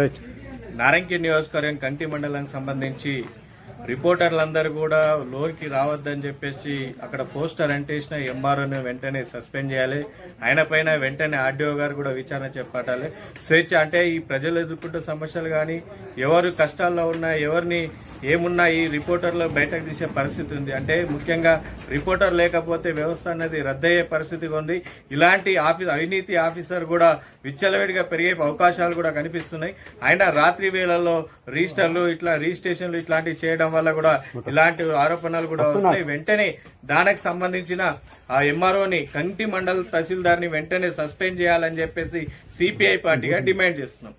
Right. నారంకి నియోజకవర్గం కంటి మండలానికి సంబంధించి రిపోర్టర్లందరూ కూడా లోకి రావద్దని చెప్పేసి అక్కడ పోస్టర్ అంటేసిన ఎంఆర్ఓని వెంటనే సస్పెండ్ చేయాలి. ఆయన పైన వెంటనే ఆర్డీఓ గారు కూడా విచారణ చేపట్టాలి. స్వేచ్ఛ అంటే ఈ ప్రజలు ఎదుర్కొంటున్న సమస్యలు కానీ ఎవరు కష్టాల్లో ఉన్నా ఎవరిని ఏమున్నా ఈ రిపోర్టర్లు బయటకు తీసే పరిస్థితి ఉంది. అంటే ముఖ్యంగా రిపోర్టర్ లేకపోతే వ్యవస్థ అనేది రద్దయ్యే పరిస్థితి ఉంది. ఇలాంటి ఆఫీస్ అవినీతి ఆఫీసర్ కూడా విచ్చలవిడిగా పెరిగే అవకాశాలు కూడా కనిపిస్తున్నాయి. ఆయన రాత్రి వేళల్లో రిజిస్టర్లు ఇట్లా రిజిస్ట్రేషన్లు ఇట్లాంటివి చేయడం వల్ల కూడా ఇలాంటి ఆరోపణలు కూడా వస్తాయి వెంటనే దానికి సంబంధించిన ఆ ఎంఆర్ఓని కంటి మండల తహసీల్దార్ని వెంటనే సస్పెండ్ చేయాలని చెప్పేసి సిపిఐ పార్టీగా డిమాండ్ చేస్తున్నాం.